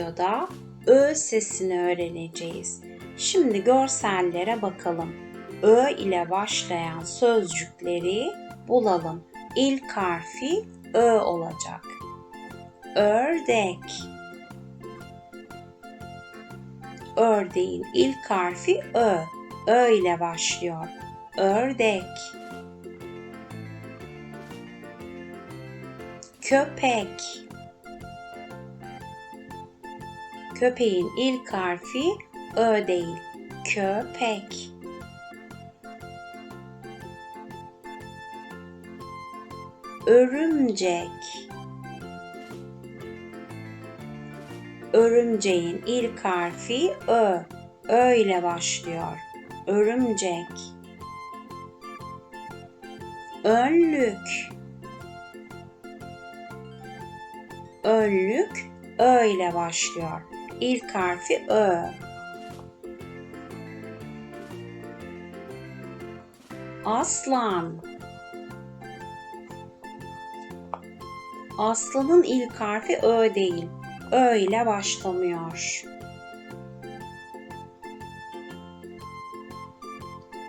videoda Ö sesini öğreneceğiz. Şimdi görsellere bakalım. Ö ile başlayan sözcükleri bulalım. İlk harfi Ö olacak. Ördek. Ördeğin ilk harfi Ö. Ö ile başlıyor. Ördek. Köpek. Köpeğin ilk harfi Ö değil. Köpek. Örümcek. Örümceğin ilk harfi Ö. Ö ile başlıyor. Örümcek. Önlük. Önlük Ö ile başlıyor. İlk harfi Ö. Aslan. Aslanın ilk harfi Ö değil. Ö ile başlamıyor.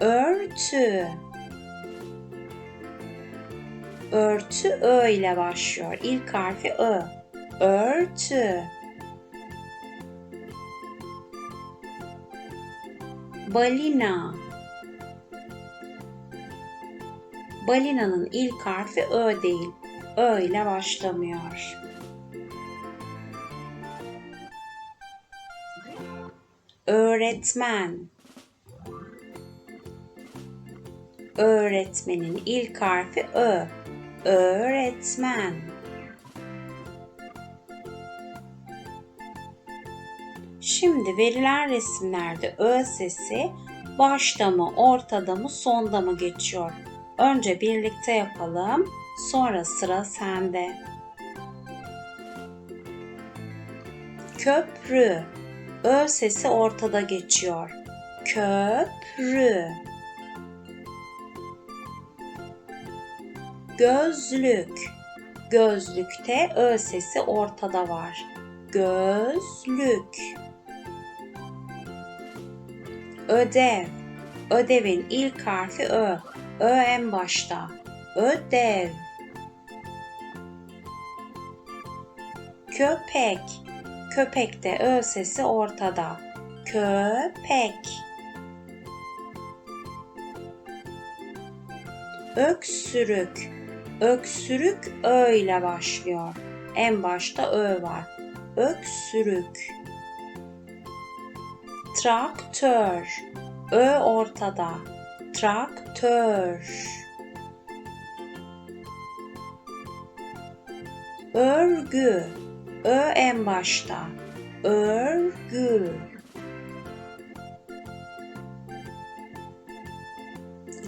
Örtü. Örtü Ö ile başlıyor. İlk harfi Ö. Örtü. Balina. Balinanın ilk harfi Ö değil. Ö ile başlamıyor. Öğretmen. Öğretmenin ilk harfi Ö. Öğretmen. Şimdi verilen resimlerde Ö sesi başta mı, ortada mı, sonda mı geçiyor? Önce birlikte yapalım, sonra sıra sende. Köprü. Ö sesi ortada geçiyor. Köprü. Gözlük. Gözlükte Ö sesi ortada var. Gözlük. Ödev. Ödevin ilk harfi Ö. Ö en başta. Ödev. Köpek. Köpekte Ö sesi ortada. Köpek. Öksürük. Öksürük Ö ile başlıyor. En başta Ö var. Öksürük. Traktör. Ö ortada. Traktör. Örgü. Ö en başta. Örgü.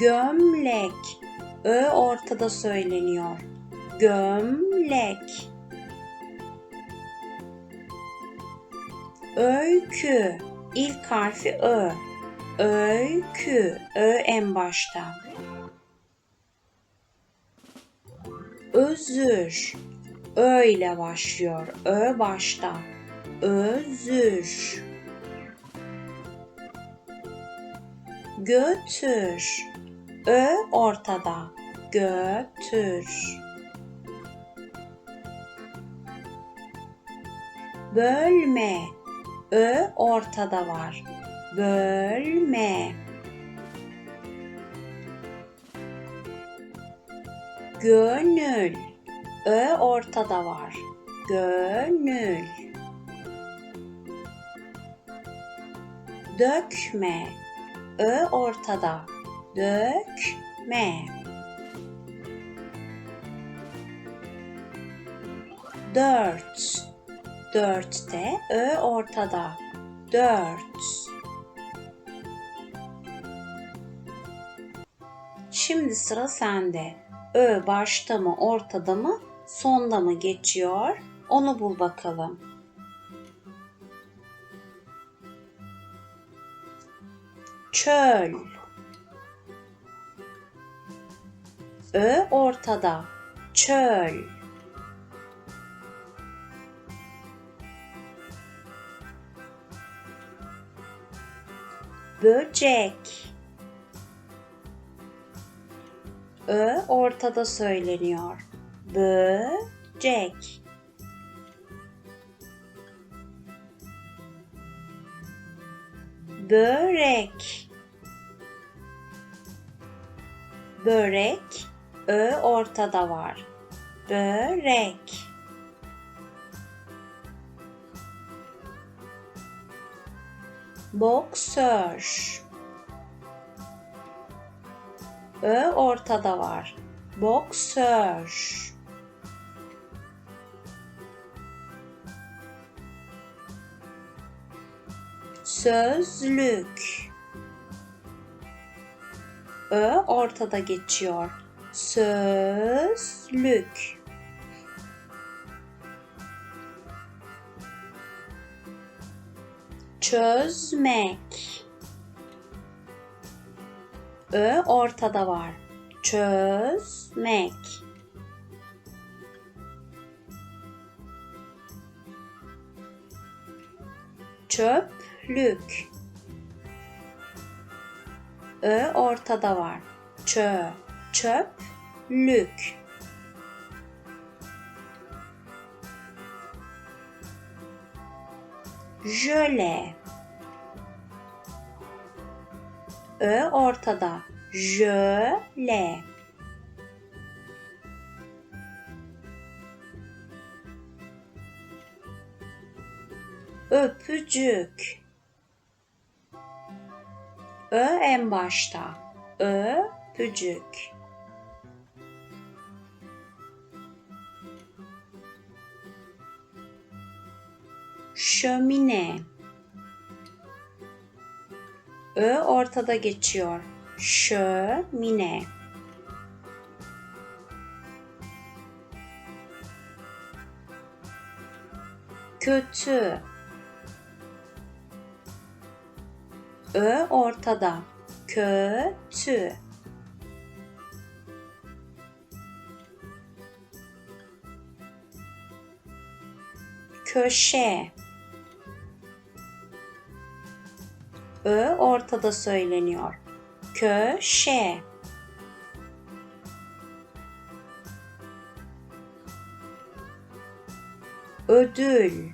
Gömlek. Ö ortada söyleniyor. Gömlek. Öykü. İlk harfi Ö. Öykü. Ö en başta. Özür. Ö ile başlıyor. Ö başta. Özür. Götür. Ö ortada. Götür. Bölme. Ö ortada var. Bölme. Gönül. Ö ortada var. Gönül. Dökme. Ö ortada. Dökme. Dört. Dörtte Ö ortada. Dört. Şimdi sıra sende. Ö başta mı, ortada mı, sonda mı geçiyor? Onu bul bakalım. Çöl. Ö ortada. Çöl. Böcek. Ö ortada söyleniyor. Böcek. Börek. Börek. Ö ortada var. Börek. Boksör. Ö ortada var. Boksör. Sözlük. Ö ortada geçiyor. Sözlük. Çözmek. Ö ortada var. Çözmek. Çöplük. Ö ortada var. Çö, çöp, lük. Jöle. Ö ortada. Jöle. Öpücük. Ö en başta. Öpücük. Şömine. Ö ortada geçiyor. Şömine. Kötü. Ö ortada. Kötü. Köşe. Ö ortada söyleniyor. Köşe. Ödül.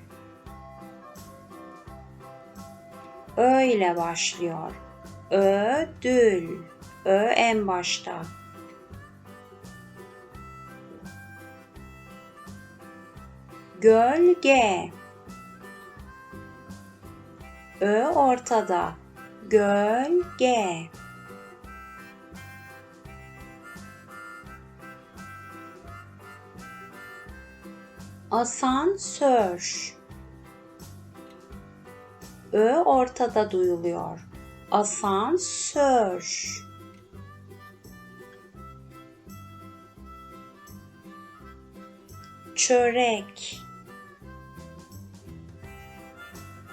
Ö ile başlıyor. Ödül. Ö en başta. Gölge. Ö ortada. Gölge. Asansör. Ö ortada duyuluyor. Asansör. Çörek.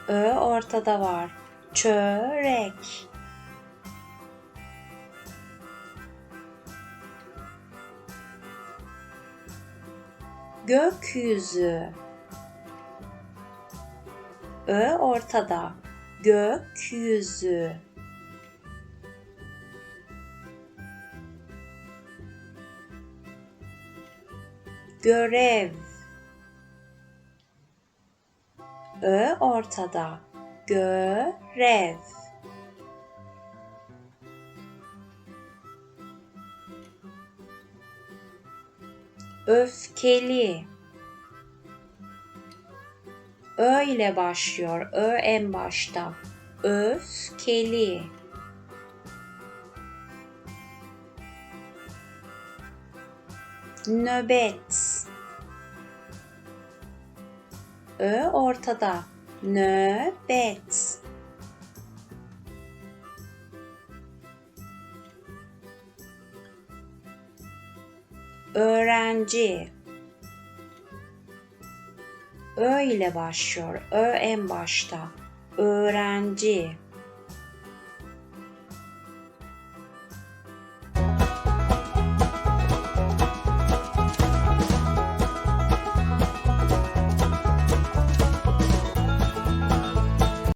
Ö ortada var. Çörek. Gökyüzü. Ö ortada. Gökyüzü. Görev. Ö ortada. Görev. Öfkeli. Ö ile başlıyor. Ö en başta. Öfkeli. Nöbet. Ö ortada. Nöbet. Öğrenci. Ö ile başlıyor. Ö en başta. Öğrenci.